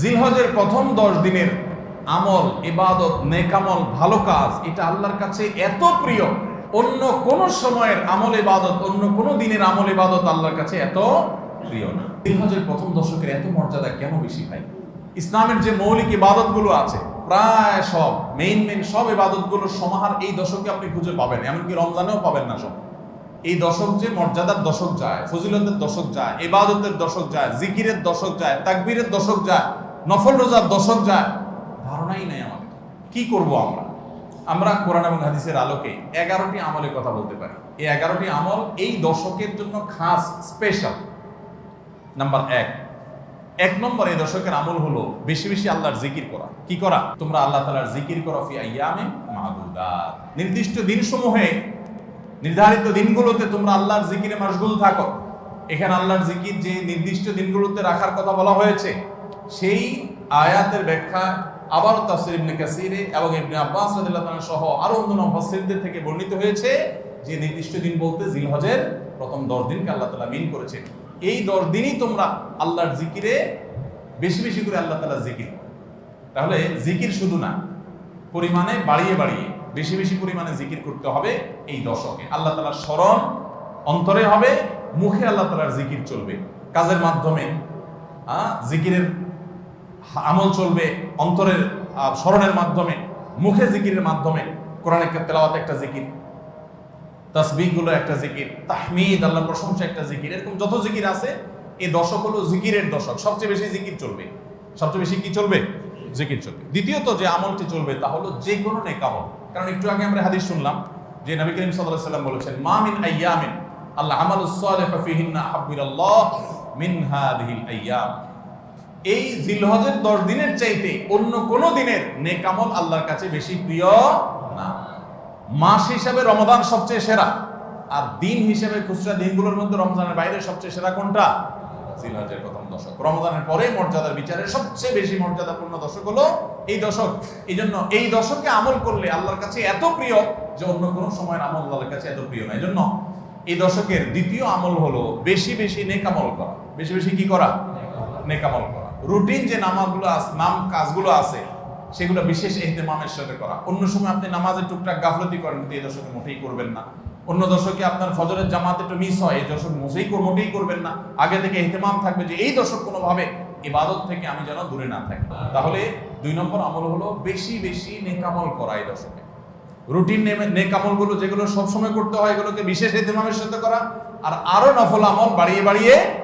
জিলহজের প্রথম দশ দিনের আমল, ইবাদত নেকামল ভালো কাজ, এটা আল্লাহর কাছে এত প্রিয়। অন্য কোন সময়ের আমল, ইবাদত, অন্য কোন দিনের আমল, ইবাদত আল্লাহর কাছে এত প্রিয় না। জিলহজের প্রথম দশকের এত মর্যাদা কেন বেশি ভাই? ইসলামের যে মৌলিক ইবাদতগুলো আছে, প্রায় সব মেইন মেইন সব ইবাদতগুলোর সমাহার এই দশকে আপনি খুঁজে পাবেন, এমনকি রমজানেও পাবেন না সব। এই দশক যে মর্যাদার দশক যায়, ফজিলতের দশক যায়, ইবাদতের দশক যায়, জিকিরের দশক যায়, তাকবীরের দশক যায় নফল রোজার দশক যায় ধারণাই নাই আমাদের। কি করব আমরা? আমরা কোরআন এবং হাদিসের আলোকে এগারোটি আমলের কথা বলতে পারি। এই এগারোটি আমল এই দশকের জন্য খাস স্পেশাল নাম্বার এক। এক নম্বর এই দশকের আমল হলো বেশি বেশি আল্লাহর জিকির করা। কি করা? তোমরা আল্লাহ তালার জিকির করো ফি আইয়ামে মাহদুদাত নির্দিষ্ট দিনসমূহে, নির্ধারিত দিনগুলোতে তোমরা আল্লাহর জিকিরে মাশগুল থাকো। এখানে আল্লাহর জিকির যে নির্দিষ্ট দিনগুলোতে রাখার কথা বলা হয়েছে সেই আয়াতের ব্যাখ্যা আবার তাফসির ইবনে কাসিরে এবং ইবনে আব্বাস রাদিয়াল্লাহু তাআলা সহ আরও অন্য মুফাসসিরদের থেকে বর্ণিত হয়েছে যে নির্দিষ্ট দিন বলতে জিলহজের প্রথম 10 দিনকে আল্লাহ তাআলা মিন করেছেন। এই 10 দিনই তোমরা আল্লাহর জিকিরে বেশি বেশি করে আল্লাহ তাআলা জিকির। করো। তাহলে জিকির শুধু না, পরিমাণে বাড়িয়ে বাড়িয়ে বেশি বেশি পরিমাণে জিকির করতে হবে এই দশকে। আল্লাহ তালার স্মরণ অন্তরে হবে, মুখে আল্লাহ তালার জিকির চলবে। কাজের মাধ্যমে জিকিরের আমল চলবে অন্তরের স্মরণের মাধ্যমে, মুখে জিকিরের মাধ্যমে। কোরআনের তেলাওয়াত একটা জিকির, তাসবিহগুলো একটা জিকির, তাহমিদ আল্লাহ প্রশংসা একটা জিকির, এরকম যত জিকির আছে, এই দশক হলো জিকিরের দশক। সবচেয়ে বেশি জিকির চলবে। সবচেয়ে বেশি কি চলবে? জিকির চলবে। দ্বিতীয়ত যে আমলটি চলবে তা হলো যে কোনো নেকামল কারণ একটু আগে আমরা হাদিস শুনলাম যে নবী করিম আলাইহি সাল্লাম বলেছেন, মা মিন আইয়ামিন আল্লাহ আমালুস সালিহু ফিহিন্না হাব্বিরাল্লাহ মিন হাদিহিল আইয়াম। এই জিলহজের দশ দিনের চাইতে অন্য কোন দিনের নেকামল আল্লাহর কাছে বেশি প্রিয় না। মাস হিসাবে রমদান সবচেয়ে সেরা। আর দিন হিসেবে খুচরা দিনগুলোর মধ্যে রমজানের বাইরে সবচেয়ে সেরা কোনটা? জিলহজের প্রথম দশক। রমজানের পরে মর্যাদার বিচারে সবচেয়ে বেশি মর্যাদাপূর্ণ দশক হলো এই দশক। এই জন্য এই দশকে আমল করলে আল্লাহর কাছে এত প্রিয় যে অন্য কোনো সময়ের আমল আল্লাহর কাছে এত প্রিয় না। এই জন্য এই দশকের দ্বিতীয় আমল হলো বেশি বেশি নেকামল করা। বেশি বেশি কি করা? নেকামল করা। রুটিন যে নামাজগুলো নাম কাজগুলো আছে, সেগুলো বিশেষ এহতেমামের সাথে করা। অন্য সময় আপনি নামাজের টুকটাক গাফলতি করেন কিন্তু এই দশকে মোটেই করবেন না। অন্য দশকে আপনার ফজরের জামাত একটু মিস হয়, এই দশক কর- মোটেই করবেন না। আগে থেকে এহতেমাম থাকবে যে এই দশক কোনোভাবে ইবাদত থেকে আমি যেন দূরে না থাকি। তাহলে দুই নম্বর আমল হলো বেশি বেশি নেকামল করা এই দশকে। রুটিন নেকামলগুলো যেগুলো সবসময় করতে হয়, এগুলোকে বিশেষ এহতেমামের সাথে করা। আর আরও নফল আমল বাড়িয়ে বাড়িয়ে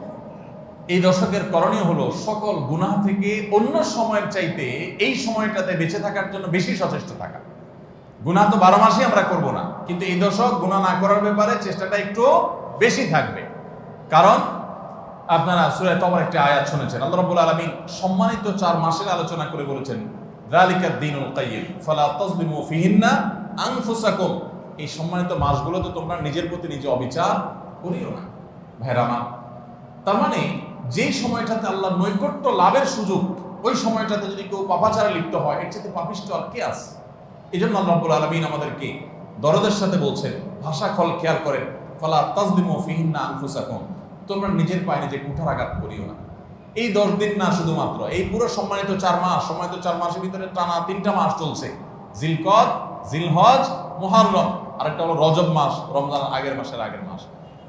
এই দশকের করণীয় হলো সকল গুনাহ থেকে অন্য সময়ের চাইতে এই সময়টাতে বেঁচে থাকার জন্য বেশি সচেষ্ট থাকা। গুনাহ তো বারো মাসই আমরা করব না, কিন্তু এই দশক গুনাহ না করার ব্যাপারে চেষ্টাটা একটু বেশি থাকবে। কারণ আপনারা সূরা তবার একটি আয়াত শুনেছেন, আল্লাহ রাব্বুল আলামিন সম্মানিত চার মাসের আলোচনা করে বলেছেন, যালিকাদ দীনুল কাইয়িম ফালা তাজলিমু ফিহিন্না আনফুসাকুম। এই সম্মানিত মাসগুলোতে তোমরা নিজের প্রতি নিজে অবিচার করিও না। ভাইরা আমার, তার মানে যেই সময়টাতে আল্লাহ নৈকট্য লাভের সুযোগ, ওই সময়টাতে যদি কেউ পাপাচারে লিপ্ত হয়, এর চাইতে পাপিষ্ট আর কে আছে? এই জন্য আল্লাহ আলামিন আমাদেরকে দরদের সাথে বলছেন, ভাষা খল খেয়াল করেন, ফালা তাজলিমু ফিহিন্না আনফুসাকুম, তোমরা নিজের পায়ে নিজে কুঠারাঘাত করিও না। এই দশ দিন না শুধুমাত্র, এই পুরো সম্মানিত চার মাস, সম্মানিত চার মাসের ভিতরে টানা তিনটা মাস চলছে। জিলকদ, জিলহজ, মুহাররম, আরেকটা হলো রজব মাস রমজান আগের মাসের আগের মাস।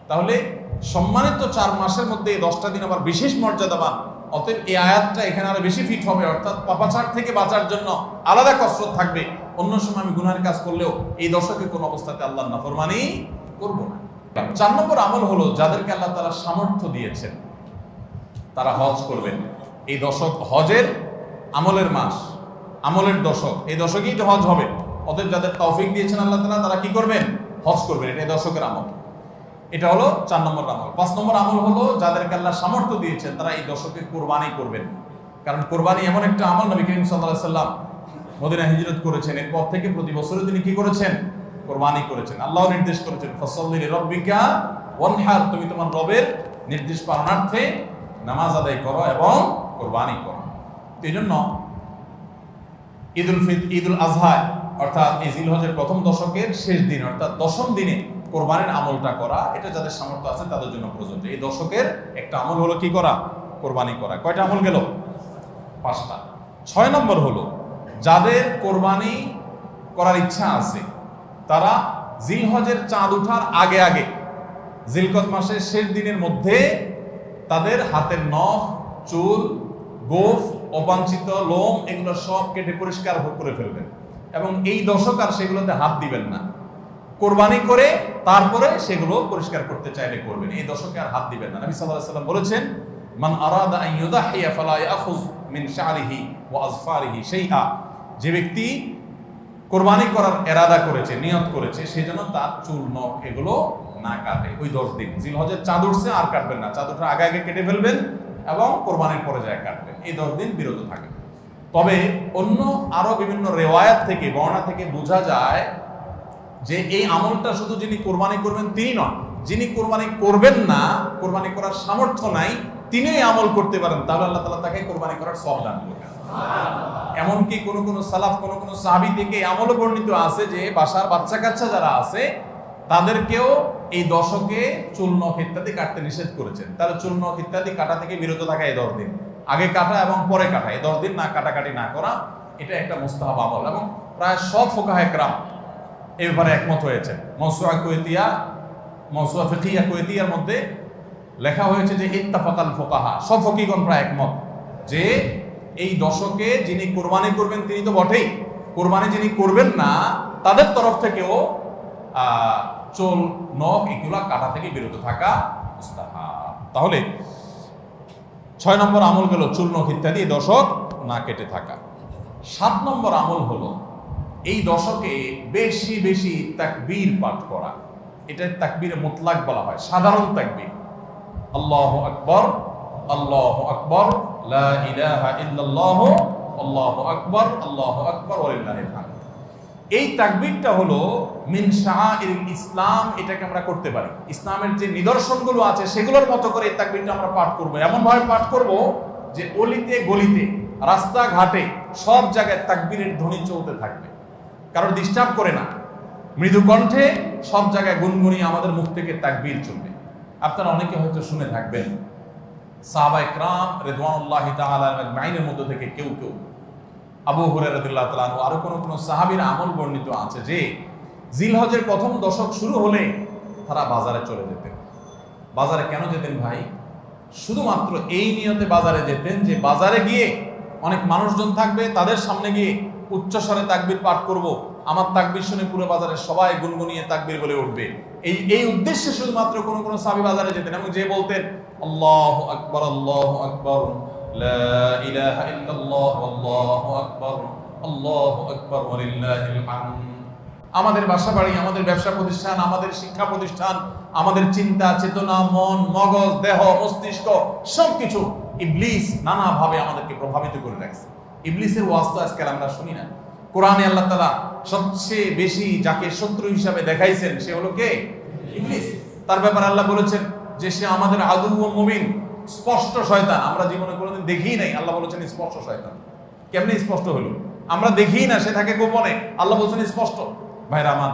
তাহলে সম্মানিত চার মাসের মধ্যে এই দশটা দিন আবার বিশেষ মর্যাদাবান অতএব এই আয়াতটা এখানে আরও বেশি ফিট হবে, অর্থাৎ পাপাচার থেকে বাঁচার জন্য আলাদা কসরত থাকবে। অন্য সময় আমি গুনাহের কাজ করলেও এই দশকে কোন অবস্থাতে আল্লাহ নাফরমানি করব না। চার নম্বর আমল হলো যাদেরকে আল্লাহ তারা সামর্থ্য দিয়েছেন, তারা হজ করবেন। এই দশক হজের আমলের মাস, আমলের দশক। এই দশকেই তো হজ হবে। অতএব যাদের তৌফিক দিয়েছেন আল্লাহ তারা কি করবেন? হজ করবেন। এটা দশকের আমল। এটা হলো চার নম্বর আমল। পাঁচ নম্বর আমল হলো যাদেরকে আল্লাহ সামর্থ্য দিয়েছেন, তারা এই দশকে কোরবানি করবেন। কারণ কোরবানি এমন একটা আমল নবী করিম সাল্লাহ সাল্লাম মদিনা হিজরত করেছেন। এরপর থেকে প্রতি বছরে তিনি কি করেছেন? কোরবানি করেছেন। আল্লাহ নির্দেশ করেছেন, ফসল্লি রব্বিকা ওয়ানহার তুমি তোমার রবের নির্দেশ পালনার্থে নামাজ আদায় করো এবং কোরবানি করো। এই জন্য ঈদ ঈদুল ফিত, ঈদুল আজহায় অর্থাৎ এই জিলহজের প্রথম দশকের শেষ দিন, অর্থাৎ দশম দিনে কোরবানির আমলটা করা, এটা যাদের সামর্থ্য আছে তাদের জন্য প্রযোজ্য। এই দশকের একটা আমল হলো কি করা? কোরবানি করা। কয়টা আমল গেল? পাঁচটা। ছয় নম্বর হলো, যাদের কোরবানি করার ইচ্ছা আছে, তারা জিলহজের চাঁদ উঠার আগে আগে, জিলকত মাসের শেষ দিনের মধ্যে তাদের হাতের নখ, চুল, গোফ, অবাঞ্ছিত লোম, এগুলো সব কেটে পরিষ্কার করে ফেলবেন। এবং এই দশক আর সেগুলোতে হাত দিবেন না। কোরবানি করে তারপরে সেগুলো পরিষ্কার করতে চাইলে করবেন। এই দশকে আর হাত দিবেন না। নবী আলাইহি সাল্লাম বলেছেন, মান আরাদা আন ইউদাহিয়া ফালা ইয়াখুয মিন শা'রিহি ওয়া আযফারিহি শাইআ। যে ব্যক্তি কোরবানি করার এরাদা করেছে, নিয়ত করেছে সেই জন্য তার চুল, নখ এগুলো না কাটে। ওই দশ দিন। জিলহজের চাঁদ উঠছে আর কাটবেন না। চাঁদ আগে আগে কেটে ফেলবেন এবং কোরবানির পরে যায় কাটবেন। এই দশ দিন বিরত থাকবেন তবে অন্য আরও বিভিন্ন রেওয়ায়াত থেকে বর্ণা থেকে বোঝা যায় যে এই আমলটা শুধু যিনি কোরবানি করবেন তিনি নন, যিনি কোরবানি করবেন না, কোরবানি করার সামর্থ্য নাই তিনি আমল করতে পারেন, তাহলে আল্লাহ তালা তাকে কোরবানি করার সব দান করবেন এমনকি কোন কোন সালাফ, কোন কোন সাহাবি থেকে আমলও বর্ণিত আছে যে বাসার বাচ্চা কাচ্চা যারা আছে, তাদেরকেও এই দশকে নখ ইত্যাদি কাটতে নিষেধ করেছেন। তাহলে নখ ইত্যাদি কাটা থেকে বিরত থাকা এই দশ দিন। আগে কাটা এবং পরে কাটা, এই দশ দিন না কাটাকাটি না করা, এটা একটা মুস্তাহাব আমল। এবং প্রায় সব ফোকাহে ক্রাম এ ব্যাপারে একমত হয়েছে। মনসুয়া কুয়েতিয়া মনসুয়া ফিকিয়া কুয়েতিয়ার মধ্যে লেখা হয়েছে যে, ইত্তাফাকাল ফোকাহা। সব ফকিগণ প্রায় একমত যে, এই দশকে যিনি কোরবানি করবেন তিনি তো বটেই। কোরবানি যিনি করবেন না, তাদের তরফ থেকেও চোল, নখ এগুলা কাটা থেকে বিরত থাকা। তাহলে, ছয় নম্বর আমল গেল চুল, নখ ইত্যাদি দশক না কেটে থাকা। সাত নম্বর আমল হলো এই দশকে বেশি বেশি তাকবীর পাঠ করা। এটা তাকবীর মুতলাক বলা হয়, সাধারণ তাকবীর। আল্লাহু আকবার আল্লাহু আকবার আল্লাহু আকবার আল্লাহু আকবার এই তাকবীরটা হলো, মিন ইসলাম, এটাকে আমরা করতে পারি। ইসলামের যে নিদর্শনগুলো আছে, সেগুলোর মতো করে এই তাকবীরটা আমরা পাঠ করব। এমন ভাবে পাঠ করব যে অলিতে, গলিতে, রাস্তাঘাটে, সব জায়গায় তাকবীরের ধ্বনি চলতে থাকবে। কারণ ডিস্টার্ব করে না। মৃদু কণ্ঠে সব জায়গায় গুনগুনিয়ে আমাদের মুখ থেকে তাকবীর চলবে। আপনারা অনেকে হয়তো শুনে থাকবেন সাহাবায়ে ক্রাম রিদওয়ানুল্লাহি আজমাইনের মধ্য থেকে কেউ কেউ, আবু হুরায়রা রাদিয়াল্লাহু তাআলা আরও কোন কোন সাহাবীর আমল বর্ণিত আছে যে, জিলহজের প্রথম দশক শুরু হলে তারা বাজারে চলে যেতেন। বাজারে কেন যেতেন ভাই? শুধুমাত্র এই নিয়তে বাজারে যেতেন যে বাজারে গিয়ে অনেক মানুষজন থাকবে, তাদের সামনে গিয়ে উচ্চস্বরে তাকবির পাঠ করব, আমার তাকবির শুনে পুরো বাজারে সবাই গুনগুনিয়ে তাকবির বলে উঠবে। এই এই উদ্দেশ্যে শুধুমাত্র কোন কোন সাহাবী বাজারে যেতেন এবং যে বলতেন, আল্লাহু আকবার আল্লাহু আকবার আমাদের বাসা বাড়ি, আমাদের ব্যবসা প্রতিষ্ঠান, আমাদের শিক্ষা প্রতিষ্ঠান, আমাদের চিন্তা, চেতনা, মন, মগজ, দেহ, মস্তিষ্ক, সবকিছু ইবলিস নানাভাবে আমাদেরকে প্রভাবিত করে রাখছে। ইবলিসের ওয়াজ তো আজকাল আমরা শুনি না। কোরআনে আল্লাহ তালা সবচেয়ে বেশি যাকে শত্রু হিসাবে দেখাইছেন, সে হলো কে? ইবলিস। তার ব্যাপারে আল্লাহ বলেছেন যে সে আমাদের আদু ও মুমিন, স্পষ্ট শয়তান। আমরা জীবনে কোনোদিন দেখিই নাই, আল্লাহ বলেছেন স্পষ্ট শয়তান। কেমনে স্পষ্ট হলো? আমরা দেখি না, সে থাকে গোপনে। আল্লাহ বলছেন স্পষ্ট। ভাইরা আমার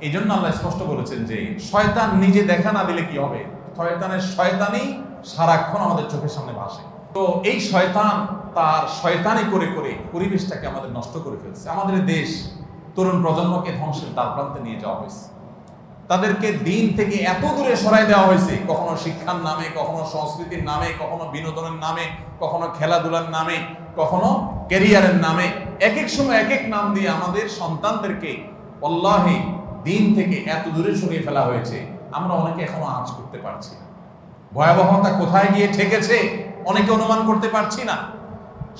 এই জন্য আল্লাহ স্পষ্ট বলেছেন যে শয়তান নিজে দেখা না দিলে কি হবে? শয়তানের শয়তানই সারাক্ষণ আমাদের চোখের সামনে ভাসে। তো এই শয়তান তার শয়তানি করে করে পরিবেশটাকে আমাদের নষ্ট করে ফেলছে। আমাদের দেশ তরুণ প্রজন্মকে ধ্বংসের দ্বার প্রান্তে নিয়ে যাওয়া হয়েছে। তাদেরকে দিন থেকে এত দূরে সরাই দেওয়া হয়েছে, কখনো শিক্ষার নামে, কখনো সংস্কৃতির নামে, কখনো বিনোদনের নামে, কখনো খেলাধুলার নামে, কখনো ক্যারিয়ারের নামে এক এক সময় এক এক নাম দিয়ে আমাদের সন্তানদেরকে অল্লাহে দিন থেকে এত দূরে সরিয়ে ফেলা হয়েছে। আমরা অনেকে এখনও আঁচ করতে পারছি না। ভয়াবহতা কোথায় গিয়ে ঠেকেছে? অনেকে অনুমান করতে পারছি না।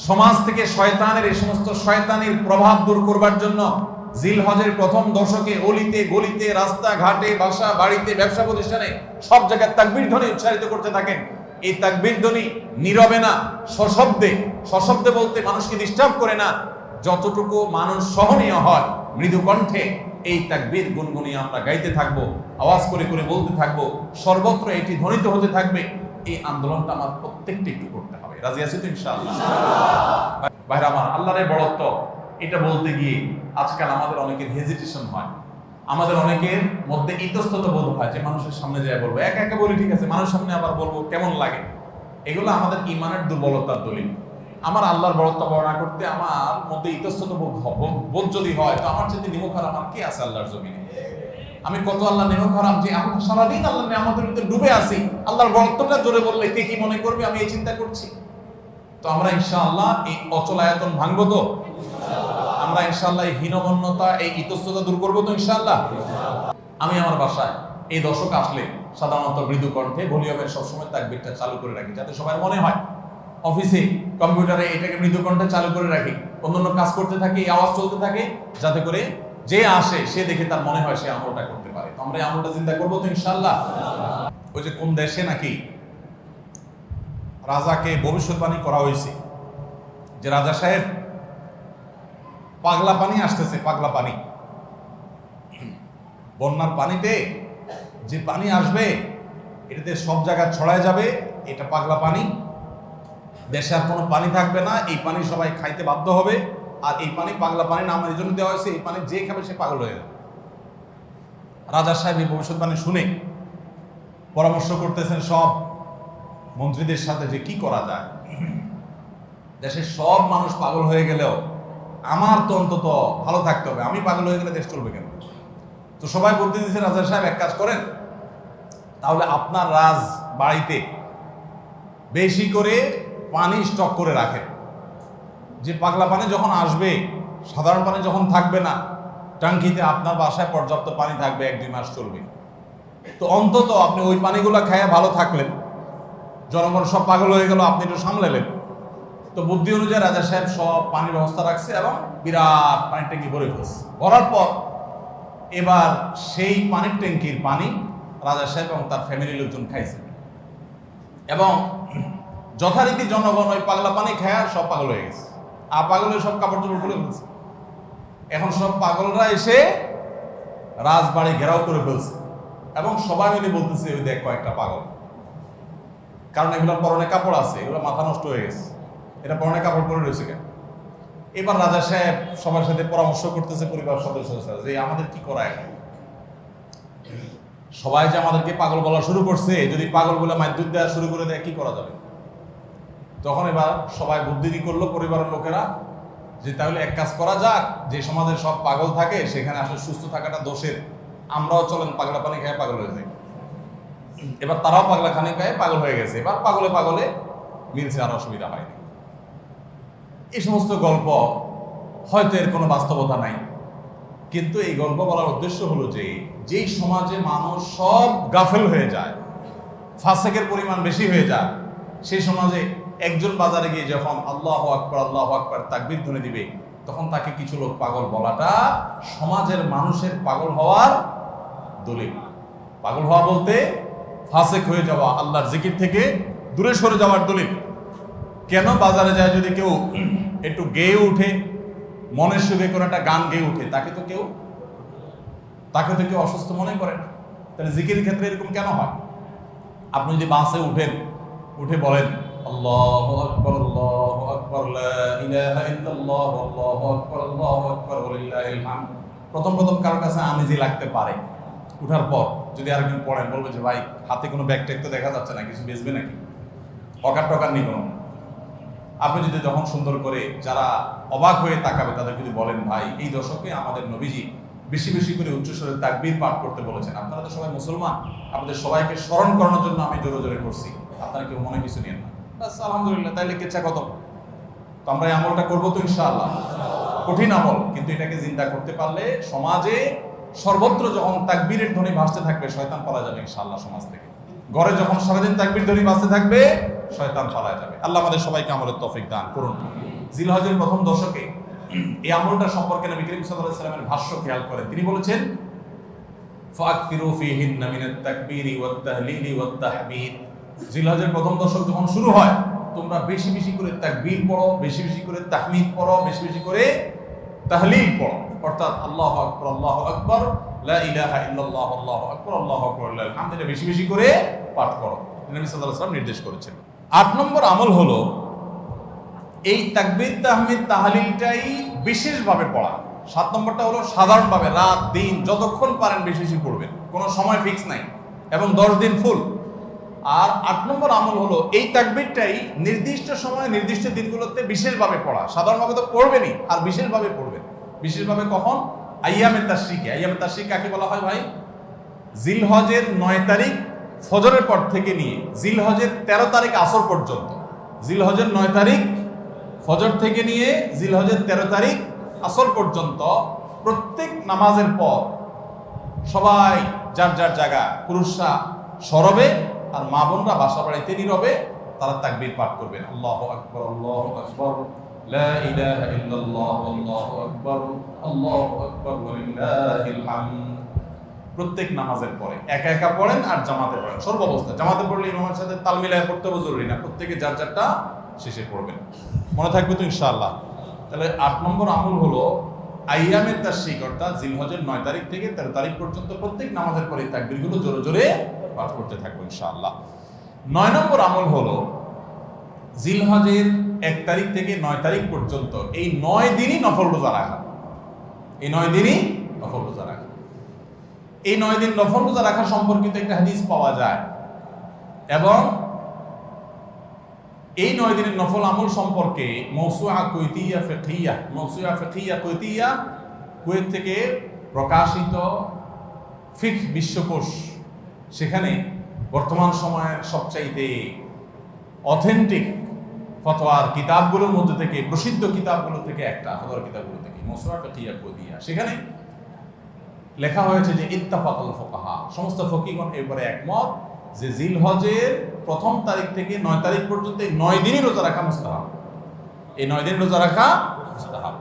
সমাজ থেকে শয়তানের এই সমস্ত শয়তানির প্রভাব দূর করবার জন্য জিলহজের প্রথম দশকে অলিতে, গলিতে রাস্তা ঘাটে বাসা, বাড়িতে, ব্যবসা প্রতিষ্ঠানে সব জায়গায় তাকবীর ধ্বনি উচ্চারিত করতে থাকেন। এই তাকবীর ধ্বনি নীরবে না, সশব্দে সশব্দে বলতে মানুষকে ডিস্টার্ব করে না। যতটুকু মানুষ সহনীয় হয়, মৃদু কণ্ঠে এই তাকবীর গুনগুনিয়ে আমরা গাইতে থাকব, আওয়াজ করে করে বলতে থাকব, সর্বত্র এটি ধ্বনিত হতে থাকবে। এই আন্দোলনটা আমার প্রত্যেকটি একটু করতে হবে। রাজি আছি তো ইনশাআল্লাহ? ভাইরা আমার আল্লাহরের বড়ত্ব, এটা বলতে গিয়ে আজকাল আমাদের অনেকের হেজিটেশন হয়। আমাদের অনেকের মধ্যে ইতস্তত বোধ হয় যে মানুষের সামনে যায় বলব, একা একা বলি ঠিক আছে, মানুষের সামনে আবার বলব কেমন লাগে? এগুলো আমাদের ইমানের দুর্বলতার দলিল। আমার আল্লাহর বড়ত্ব বর্ণনা করতে আমার মধ্যে ইতস্তত বোধ বোধ যদি হয়, তো আমার যদি নিমখার আমার কি আছে আল্লাহর জমিনে? আমি কত আল্লাহ নিমখারাম যে আমি সারাদিন আল্লাহ আমাদের ভিতরে ডুবে আছি। আল্লাহর বড়ত্বটা জোরে বললে কে কি মনে করবে আমি এই চিন্তা করছি। তো আমরা ইনশাআল্লাহ এই অচলায়তন ভাঙবো তো? আমরা ইনশাআল্লাহ এই হীনমন্যতা, এই ইতস্ততা দূর করব তো ইনশাআল্লাহ? আমি আমার বাসায় এই দশক আসলে সাধারণত মৃদু কণ্ঠে ভলিউমের সবসময় তাকবিরটা চালু করে রাখি, যাতে সবার মনে হয় অফিসে, কম্পিউটারে এটাকে মৃদু কণ্ঠে চালু করে রাখি, অন্যান্য কাজ করতে থাকি, এই আওয়াজ চলতে থাকে, যাতে করে যে আসে, সে দেখে তার মনে হয় সে আমলটা করতে পারে। আমরা আমলটা চিন্তা করব তো ইনশাআল্লাহ। ওই যে কোন দেশে নাকি রাজাকে ভবিষ্যৎবাণী করা হয়েছে, যে রাজা সাহেব পাগলা পানি আসতেছে, পাগলা পানি। বন্যার পানিতে যে পানি আসবে, এটাতে সব জায়গায় ছড়ায় যাবে, এটা পাগলা পানি। দেশে আর কোনো পানি থাকবে না, এই পানি সবাই খাইতে বাধ্য হবে। আর এই পানি পাগলা পানি নাম এই জন্য দেওয়া হয়েছে, এই পানি যে খাবে সে পাগল হয়ে যাবে। রাজা সাহেব এই ভবিষ্যৎবাণী শুনে পরামর্শ করতেছেন সব মন্ত্রীদের সাথে যে কি করা যায়। দেশের সব মানুষ পাগল হয়ে গেলেও আমার তো অন্তত ভালো থাকতে হবে। আমি পাগল হয়ে গেলে দেশ চলবে কেন? তো সবাই বলতে দিচ্ছে রাজা সাহেব, এক কাজ করেন। তাহলে আপনার রাজ বাড়িতে বেশি করে পানি স্টক করে রাখেন। যে পাগলা পানি যখন আসবে, সাধারণ পানি যখন থাকবে না টাঙ্কিতে আপনার বাসায় পর্যাপ্ত পানি থাকবে, এক দুই মাস চলবে। তো অন্তত আপনি ওই পানিগুলো খাইয়া ভালো থাকলেন। জনগণ সব পাগল হয়ে গেল, আপনি একটু সামলালেন। তো বুদ্ধি অনুযায়ী রাজা সাহেব সব পানির ব্যবস্থা রাখছে এবং বিরাট পানির ট্যাঙ্কি ভরে ফেলছে। ভরার পর এবার সেই পানির ট্যাঙ্কির পানি রাজা সাহেব এবং তার ফ্যামিলির লোকজন খাইছে। এবং যথারীতি জনগণ ওই পাগলা পানি খায় সব পাগল হয়ে গেছে। আর পাগল হয়ে সব কাপড় চোপড় খুলে ফেলছে। এখন সব পাগলরা এসে রাজবাড়ি ঘেরাও করে ফেলছে। এবং সবাই মিলে বলতেছে, ওই দেখ কয়েকটা পাগল। কারণ এগুলোর পরনে কাপড় আছে, এগুলো মাথা নষ্ট হয়ে গেছে। এটা পরনে কাপড় পরে রয়েছে কেন? এবার রাজা সাহেব সবার সাথে পরামর্শ করতেছে পরিবার সদস্যদের সাথে যে আমাদের কি করা এখন? সবাই যে আমাদেরকে পাগল বলা শুরু করছে, যদি পাগল বলে মাধ্যম দেওয়া শুরু করে দেয়, কি করা যাবে? তখন এবার সবাই বুদ্ধি করল পরিবারের লোকেরা যে তাহলে এক কাজ করা যাক, যে সমাজে সব পাগল থাকে সেখানে আসলে সুস্থ থাকাটা দোষের। আমরাও চলেন পাগলা পানি খায় পাগল হয়ে যাই। এবার তারাও পাগলা খানি খায়, পাগল হয়ে গেছে। এবার পাগলে পাগলে মিলছে আর অসুবিধা হয়নি এই সমস্ত গল্প হয়তো এর কোনো বাস্তবতা নাই। কিন্তু এই গল্প বলার উদ্দেশ্য হলো যে, যেই সমাজে মানুষ সব গাফেল হয়ে যায়, ফাসেকের পরিমাণ বেশি হয়ে যায়, সেই সমাজে একজন বাজারে গিয়ে যখন আল্লাহ আকবর আল্লাহ আকবর তাকবির ধ্বনি দিবে, তখন তাকে কিছু লোক পাগল বলাটা সমাজের মানুষের পাগল হওয়ার দলিল। পাগল হওয়া বলতে ফাঁসেক হয়ে যাওয়া, আল্লাহর জিকির থেকে দূরে সরে যাওয়ার দলিল। কেন বাজারে যায় যদি কেউ একটু গেয়ে উঠে, মনের সুখে কোনো একটা গান গেয়ে উঠে, তাকে তো কেউ, তাকে তো কেউ অসুস্থ মনে করে তাহলে জিকির ক্ষেত্রে এরকম কেন হয়? আপনি যদি বাসে উঠেন, উঠে বলেন আল্লাহু আকবার আল্লাহু আকবার, লা ইলাহা ইল্লাল্লাহ, আল্লাহু আকবার আল্লাহু আকবার, ওয়ালিল্লাহিল হামদ। প্রথম প্রথম কারোর কাছে আমেজি লাগতে পারে। উঠার পর যদি আর আরেকজন পড়েন, বলবে যে, ভাই, হাতে কোনো ব্যাগ ট্যাগ তো দেখা যাচ্ছে না, কিছু বেচবে নাকি? অকার টকার নেই কোনো আপনি যদি যখন সুন্দর করে যারা অবাক হয়ে তাকাবে তাদের যদি বলেন, ভাই, এই দশকে আমাদের নবীজি বেশি বেশি করে উচ্চস্বরে তাকবীর পাঠ করতে বলেছেন, আপনারা তো সবাই মুসলমান, আপনাদের সবাইকে স্মরণ করানোর জন্য আমি জোরে জোরে করছি। আপনারা কেউ মনে কিছু নিয়েন না। বাস, আলহামদুলিল্লাহ, তাইলে কেচ্ছা কত তো আমরা এই আমলটা করব তো ইনশাআল্লাহ। কঠিন আমল, কিন্তু এটাকে জিন্দা করতে পারলে সমাজে সর্বত্র যখন তাকবীরের ধ্বনি ভাসতে থাকবে, শয়তান পালা যাবে ইনশাআল্লাহ সমাজ থেকে। ঘরে যখন সারাদিন তাকবীর ধ্বনি ভাসতে থাকবে, শয়তান পালায় যাবে। আল্লাহ আমাদের সবাইকে আমলের তৌফিক দান করুন। জিলহজের প্রথম দশকে এই আমলটা সম্পর্কে নবী করিম সাল্লাল্লাহু সাল্লামের ভাষ্য খেয়াল করেন। তিনি বলেছেন, ফাকফিরু ফীহিন্না মিনাত তাকবীরি ওয়াত তাহলিলি ওয়াত তাহমিদ। জিলহজের প্রথম দশক যখন শুরু হয়, তোমরা বেশি বেশি করে তাকবীর পড়ো, বেশি বেশি করে তাহমিদ পড়ো, বেশি বেশি করে তাহলিল পড়ো। অর্থাৎ আল্লাহ আকবর আল্লাহ আকবর, লা ইলাহা ইল্লাল্লাহ, আল্লাহু আকবর আল্লাহু আকবর এটা বেশি বেশি করে পাঠ করো। নবী সাল্লাল্লাহু আলাইহি নির্দেশ করেছেন। আট নম্বর আমল হলো, এই তাকবীর, তাহমিদ, তাহলিলটাই বিশেষভাবে পড়া। সাত নম্বরটা হলো সাধারণভাবে রাত, দিন, যতক্ষণ পারেন বেশি বেশি পড়বেন। কোনো সময় ফিক্স নাই। এবং দশ দিন ফুল। আর আট নম্বর আমল হলো, এই তাকবিরটাই নির্দিষ্ট সময় নির্দিষ্ট দিনগুলোতে বিশেষভাবে পড়া। সাধারণভাবে তো পড়বেনই, আর বিশেষভাবে পড়বেন। বিশেষভাবে কখন? আইয়ামে তাশরিকে। আইয়ামে তাশরিক কাকে বলা হয় ভাই? জিলহজের নয় তারিখ ফজরের পর থেকে নিয়ে, জিলহজের তেরো তারিখ আসর পর্যন্ত। জিলহজের নয় তারিখ ফজর থেকে নিয়ে, জিলহজের তেরো তারিখ আসর পর্যন্ত প্রত্যেক নামাজের পর সবাই যার যার জায়গা, পুরুষরা সরবে আর মা বোনরা বাসা বাড়িতে নীরবে, তারা তাকবীর পাঠ করবেন আল্লাহ আকবর আল্লাহ আকবর। লা ইলাহা ইল্লাল্লাহ, আল্লাহু আকবর আল্লাহু আকবর, ওয়ালিল্লাহিল হামদ। প্রত্যেক নামাজের পরে, একা একা পড়েন আর জামাতে পড়েন। সর্বাবস্থা জামাতে পড়লে ইমামের সাথে তাল মিলায় পড়তে হবে জরুরি না, প্রত্যেকে যার যারটা শেষে পড়বেন। মনে থাকবে তো ইনশাআল্লাহ। তাহলে আট নম্বর আমল হলো আইয়ামের তার শিক অর্থাৎ জিলহজের নয় তারিখ থেকে তেরো তারিখ পর্যন্ত প্রত্যেক নামাজের পরে তাকবিরগুলো জোরে জোরে পাঠ করতে থাকব ইনশাআল্লাহ। নয় নম্বর আমল হলো জিলহজের এক তারিখ থেকে নয় তারিখ পর্যন্ত এই নয় দিনই নফল রোজা রাখা। এই নয় দিনই নফল রোজা রাখা। এই নয় দিন নফল রোজা রাখা সম্পর্কিত একটা হাদিস পাওয়া যায়। এবং এই নয় দিনের নফল আমল সম্পর্কে মৌসুয়া কৈতিয়া ফেকিয়া মৌসুয়া ফেকিয়া কৈতিয়া কুয়েত থেকে প্রকাশিত ফিক বিশ্বকোষ সেখানে বর্তমান সময়ের সবচাইতে অথেন্টিক ফতোয়ার কিতাবগুলোর মধ্যে থেকে, প্রসিদ্ধ কিতাবগুলো থেকে একটা ফতোয়ার কিতাবগুলো থেকে কৈতিয়া সেখানে লেখা হয়েছে যে ইত্তাফাকুল ফোকাহা। সমস্ত ফকিগণ এরপরে একমত যে জিলহজের প্রথম তারিখ থেকে নয় তারিখ পর্যন্ত নয় দিনই রোজা রাখা মুস্তাহাব। এই নয় দিন রোজা রাখা মুস্তাহাব।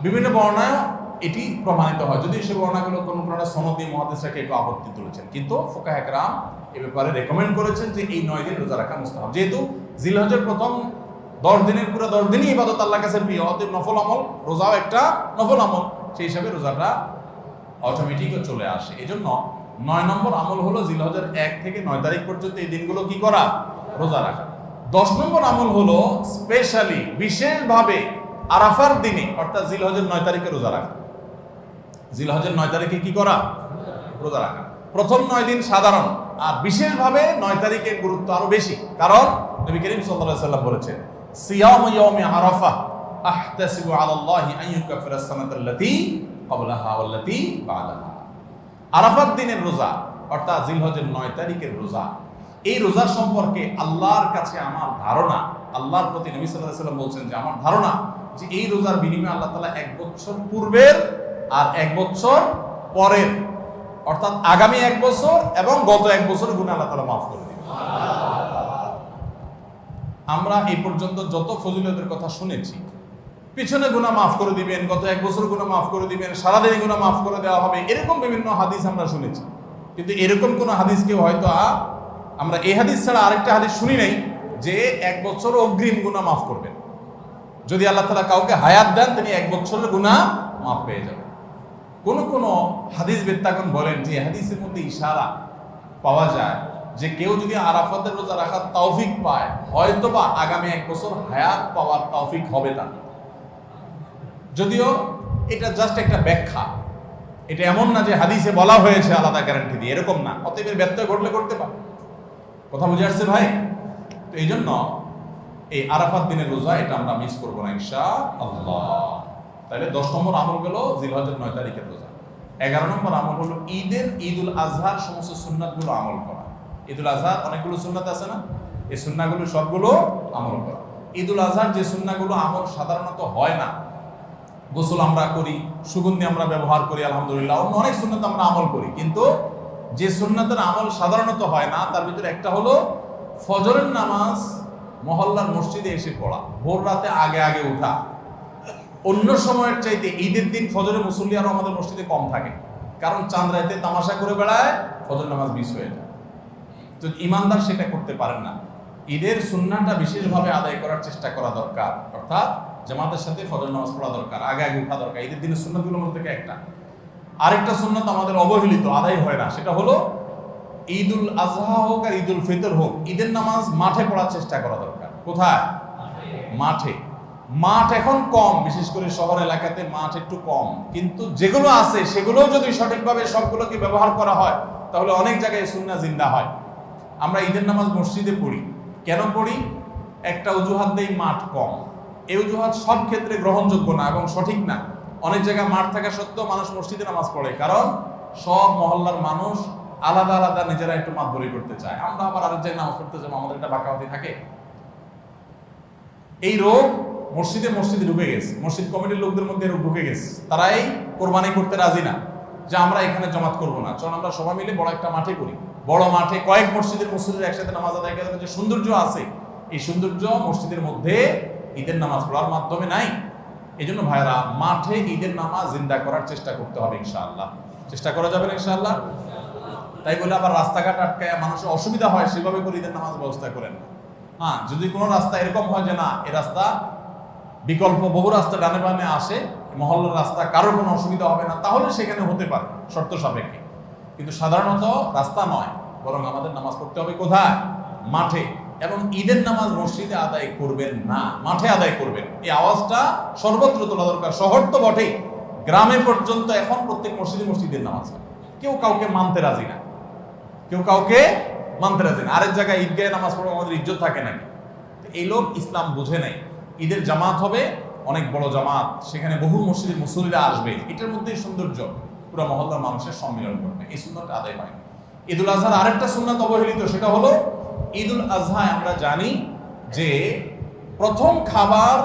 বিভিন্ন বর্ণায় এটি প্রমাণিত হয়। যদি সে বর্ণাগুলো কোনো কোনো সনদি মহাদেশাকে একটু আপত্তি তুলেছেন। কিন্তু ফোকা একরাম এ ব্যাপারে রেকমেন্ড করেছেন যে এই নয় দিন রোজা রাখা মুস্তাহাব। যেহেতু জিলহজের প্রথম দশ দিনের পুরো দশ দিনই ইবাদত আল্লাহ কাছে প্রিয়, অতএব নফল আমল, রোজাও একটা নফল আমল। সেই হিসাবে রোজাটা অটোমেটিকও চলে আসে। এই জন্য নয় নম্বর আমল হলো জিলহজের এক থেকে নয় তারিখ পর্যন্ত এই দিনগুলো কি করা? রোজা রাখা। দশ নম্বর আমল হলো স্পেশালি বিশেষভাবে আরাফার দিনে, অর্থাৎ জিলহজের নয় তারিখে রোজা রাখা। জিলহজের নয় তারিখে কি করা? রোজা রাখা। প্রথম নয় দিন সাধারণ, আর বিশেষভাবে নয় তারিখের গুরুত্ব আরও বেশি। কারণ নবী করিম আলাইহি সাল্লাম বলেছেন, সিয়াম ইয়াউমি আরাফা আহতাসিবু আলাল্লাহি আন ইউকাফিরা সানাতাল্লাতী ক্বাবলাহা ওয়াল্লাতী বা'দাহা। আরাফাত দিনের রোজা, অর্থাৎ জিলহজের নয় তারিখের রোজা, এই রোজার সম্পর্কে আল্লাহর কাছে আমার ধারণা, আল্লাহর প্রতি নবী আলাইহি সাল্লাম বলছেন যে, আমার ধারণা যে এই রোজার বিনিময়ে আল্লাহ তাআলা এক বছর পূর্বের আর এক বছর পরের, অর্থাৎ আগামী এক বছর এবং গত এক বছর গুণে আল্লাহ তাআলা মাফ করে দিবেন। আমরা এই পর্যন্ত যত ফজিলতের কথা শুনেছি, পিছনে গুণা মাফ করে দিবেন, গত এক বছর গুণা মাফ করে দিবেন সারাদিনে গুণা মাফ করে দেওয়া হবে, এরকম বিভিন্ন হাদিস আমরা শুনেছি। কিন্তু এরকম কোন হাদিস কেউ হয়তো আমরা এই হাদিস ছাড়া আরেকটা হাদিস শুনি নাই যে এক বছর অগ্রিম গুণা মাফ করবেন। যদি আল্লাহ তালা কাউকে হায়াত দেন, তিনি এক বছরের গুণা মাফ পেয়ে যাবেন। কোন কোন হাদিস বেত্তাগণ বলেন যে হাদিসের মধ্যে ইশারা পাওয়া যায় যে কেউ যদি আরাফাতের রোজা রাখার তৌফিক পায় হয়তো বা আগামী এক বছর হায়াত পাওয়ার তৌফিক হবে তার যদিও এটা জাস্ট একটা ব্যাখ্যা। এটা এমন না যে হাদিসে বলা হয়েছে আলাদা গ্যারান্টি দিয়ে, এরকম না। অতএব এর ব্যত্যয় ঘটলে করতে পারে। কথা বুঝে আসছে ভাই? তো এই জন্য এই আরাফাত দিনের রোজা এটা আমরা মিস করব না ইনশা আল্লাহ তাহলে দশ নম্বর আমল গেল জিলহজের নয় তারিখের রোজা। এগারো নম্বর আমল হলো ঈদের ঈদ উল আজহার সমস্ত সুন্নাতগুলো আমল করা। ঈদ উল আজহার অনেকগুলো সুন্নাত আছে না? এই সুন্নাগুলো সবগুলো আমল করা। ঈদ উল আজহার যে সুন্নাগুলো আমল সাধারণত হয় না। গোসল আমরা করি, সুগন্ধি আমরা ব্যবহার করি, আলহামদুলিল্লাহ। অন্য অনেক সুন্নত আমরা আমল করি। কিন্তু যে সুন্নাতের আমল সাধারণত হয় না, তার ভিতরে একটা হলো ফজরের নামাজ মহল্লার মসজিদে এসে পড়া। ভোর রাতে আগে আগে উঠা অন্য সময়ের চাইতে ঈদের দিন ফজরে মুসল্লি আরও আমাদের মসজিদে কম থাকে। কারণ চাঁদ রাতে তামাশা করে বেড়ায় ফজর নামাজ মিস হয়ে যায়। তো ইমানদার সেটা করতে পারেন না। ঈদের সুন্নাটা বিশেষভাবে আদায় করার চেষ্টা করা দরকার। অর্থাৎ জামাতের সাথে ফজর নামাজ পড়া দরকার, আগে আগে উঠা দরকার। ঈদের দিনের সুন্নাতগুলোর মধ্যে থেকে একটা। আরেকটা সুন্নাত আমাদের অবহেলিত, আদায় হয় না। সেটা হলো ঈদুল আজহা হোক আর ঈদুল ফিতর হোক, ঈদের নামাজ মাঠে পড়ার চেষ্টা করা দরকার। কোথায়? মাঠে। মাঠ এখন কম, বিশেষ করে শহর এলাকাতে মাঠ একটু কম। কিন্তু যেগুলো আছে সেগুলো যদি সঠিকভাবে সবগুলোকে ব্যবহার করা হয়, তাহলে অনেক জায়গায় সুন্না জিন্দা হয়। আমরা ঈদের নামাজ মসজিদে পড়ি। কেন পড়ি? একটা অজুহাত দেই মাঠ কম। এই অজুহাত সব ক্ষেত্রে গ্রহণযোগ্য না এবং সঠিক না। অনেক জায়গায় মাঠ থাকা সত্ত্বেও মানুষ মসজিদে নামাজ পড়ে, কারণ সব মহল্লার মানুষ আলাদা আলাদা নিজেরা একটু মাত বলি করতে চায়। আমরা আবার আরেক জায়গায় নামাজ পড়তে যাব, আমাদের একটা বাঁকাওয়াতি থাকে। এই রোগ মসজিদে মসজিদে ঢুকে গেছে। মসজিদ কমিটির লোকদের মধ্যে রোগ ঢুকে গেছে। তারাই কোরবানি করতে রাজি না যে আমরা এখানে জমাত করব না। চল আমরা সবাই মিলে বড় একটা মাঠে করি। বড় মাঠে কয়েক মসজিদের মসজিদের একসাথে নামাজ আদায় করার যে সৌন্দর্য আছে, এই সৌন্দর্য মসজিদের মধ্যে ঈদের নামাজ পড়ার মাধ্যমে নাই। এই জন্য ভাইরা মাঠে ঈদের নামাজ জিন্দা করার চেষ্টা করতে হবে ইনশাআল্লাহ। চেষ্টা করা যাবে না ইনশাআল্লাহ? তাই বলে আবার রাস্তাঘাট আটকায় মানুষের অসুবিধা হয়, সেভাবে করে ঈদের নামাজ ব্যবস্থা করেন হ্যাঁ যদি কোনো রাস্তা এরকম হয় যে না, এ রাস্তা বিকল্প বহু রাস্তা ডানে বামে আসে, মহল্লার রাস্তা কারোর কোনো অসুবিধা হবে না, তাহলে সেখানে হতে পারে, শর্ত সাপেক্ষে। কিন্তু সাধারণত রাস্তা নয়, বরং আমাদের নামাজ পড়তে হবে কোথায়? মাঠে। এবং ঈদের নামাজ মসজিদে আদায় করবেন না, মাঠে আদায় করবেন। এই আওয়াজটা সর্বত্র তোলা দরকার, শহর তো বটেই। গ্রামে পর্যন্ত এখন প্রত্যেক মসজিদে মসজিদের নামাজ কেউ কাউকে মানতে রাজি না। কেউ কাউকে মানতে রাজি না। আরেক জায়গায় ঈদগাহে নামাজ পড়ব আমাদের ইজ্জত থাকে নাকি? এই লোক ইসলাম বুঝে নেই। ঈদের জামাত হবে, অনেক বড় জামাত। সেখানে বহু মসজিদের মুসল্লিরা আসবে। এটার মধ্যেই সৌন্দর্য। পুরো মহল্লার মানুষের সম্মিলন করবে এই সুন্নতটা আদায় হয় ঈদুল আজহার আরেকটা সুন্নত অবহেলিত, সেটা হলো ঈদুল আজহায় আমরা জানি যে প্রথম খাবার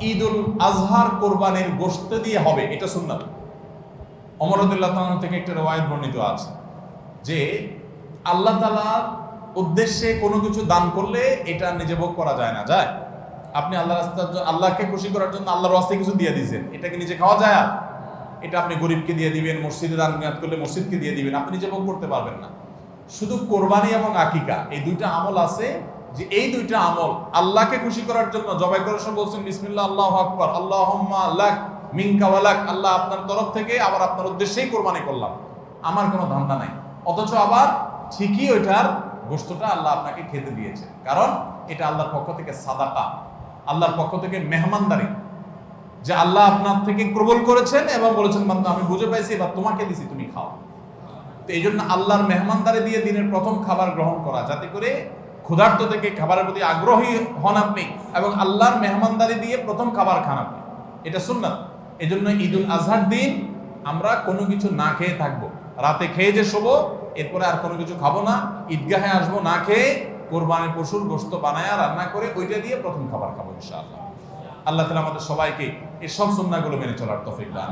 ঈদুল আজহার কোরবানের গোশত দিয়ে হবে। এটা সুন্নত। অমরদুল্লাহ তাআলা থেকে একটা রেওয়ায়ত বর্ণিত আছে যে আল্লাহ তালার উদ্দেশ্যে কোনো কিছু দান করলে এটা নিজে ভোগ করা যায় না। যায়? আপনি আল্লাহ রাস্তার আল্লাহকে খুশি করার জন্য আল্লাহর রাস্তায় কিছু দিয়ে দিয়েছেন। এটাকে নিজে খাওয়া যায় আর? এটা আপনি গরিবকে দিয়ে দিবেন, মসজিদে দান নিয়াত করলে মসজিদকে দিয়ে দিবেন, আপনি নিজে করতে পারবেন না। শুধু কোরবানি এবং আকিকা, এই দুইটা আমল আছে যে এই দুইটা আমল আল্লাহকে খুশি করার জন্য জবাই করার সময় বলছেন, বিসমিল্লাহ, আল্লাহ আকবর আল্লাহ আল্লাহ মিনকা ওয়ালাক আল্লাহ আপনার তরফ থেকে আবার আপনার উদ্দেশ্যেই কোরবানি করলাম। আমার কোনো ধান্দা নাই। অথচ আবার ঠিকই ওইটার গোস্তটা আল্লাহ আপনাকে খেতে দিয়েছে কারণ এটা আল্লাহর পক্ষ থেকে সাদাকা। আল্লাহর পক্ষ থেকে মেহমানদারি, যে আল্লাহ আপনার থেকে কবুল করেছেন এবং বলেছেন, বান্দা, আমি বুঝে পাইছি, এবার তোমাকে দিছি, তুমি খাও। তো এই জন্য আল্লাহর মেহমানদারি দিয়ে দিনের প্রথম খাবার গ্রহণ করা, যাতে করে ক্ষুধার্ত থেকে খাবারের প্রতি আগ্রহী হন আপনি এবং আল্লাহর মেহমানদারি দিয়ে প্রথম খাবার খান আপনি। এটা সুন্নাত। এই জন্য ঈদুল আজহার দিন আমরা কোনো কিছু না খেয়ে থাকব। রাতে খেয়ে যে শোবো, এরপরে আর কোনো কিছু খাব না। ঈদগাহে আসব, না খেয়ে কোরবানির পশুর গোস্ত বানায় রান্না করে ওইটা দিয়ে প্রথম খাবার খাব ইনশাআল্লাহ আল্লাহ তালা আমাদের সবাইকে এই সব সন্ধ্যাগুলো মেনে চলার তফিক দান।